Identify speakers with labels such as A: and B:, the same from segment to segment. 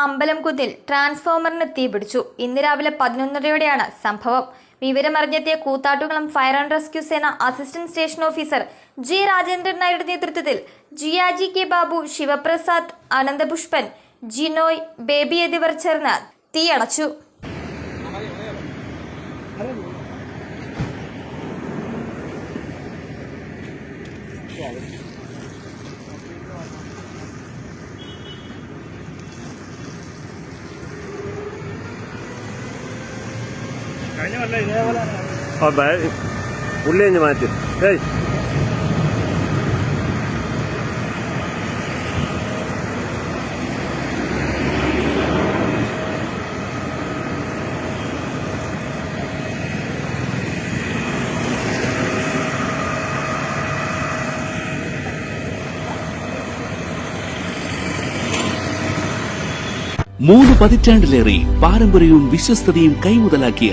A: അമ്പലംകുന്നിൽ ട്രാൻസ്ഫോമറിന് തീപിടിച്ചു ഇന്ന് രാവിലെ പതിനൊന്നരയോടെയാണ് സംഭവം. വിവരമറിഞ്ഞെത്തിയ കൂത്താട്ടുകുളം ഫയർ ആൻഡ് റെസ്ക്യൂ സേന assistant station officer G Rajendran നായരുടെ നേതൃത്വത്തിൽ ജിയാജി കെ ബാബു ശിവപ്രസാദ് അനന്തപുഷ്പൻ ജിനോയ് ബേബി എന്നിവർ ചേർന്ന് തീയണച്ചു
B: പുള്ളി കഴിഞ്ഞ് മാറ്റി. ഏയ്.
C: മൂന്ന് പതിറ്റാണ്ടിലേറെ പാരമ്പര്യവും വിശ്വസ്തതയും കൈമുതലാക്കിയ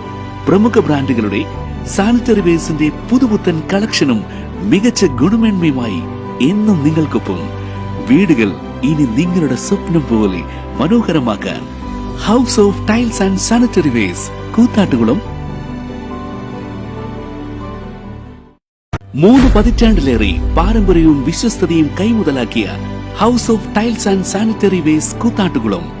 C: പ്രമുഖ ബ്രാൻഡുകളുടെ സാനിറ്ററി വേസിന്റെ പുതുപുത്തൻ കളക്ഷനും മികച്ച ഗുണമേന്മയുമായി എന്നും നിങ്ങൾക്കൊപ്പം. വീടുകൾ ഇനി നിങ്ങളുടെ സ്വപ്നം പോലെ മനോഹരമാക്കാൻ house of tiles and sanitary wares Koothattukulam. മൂന്ന് പതിറ്റാണ്ടിലേറെ പാരമ്പര്യവും വിശ്വസ്തതയും കൈമുതലാക്കിയ house of tiles and sanitary wares Koothattukulam.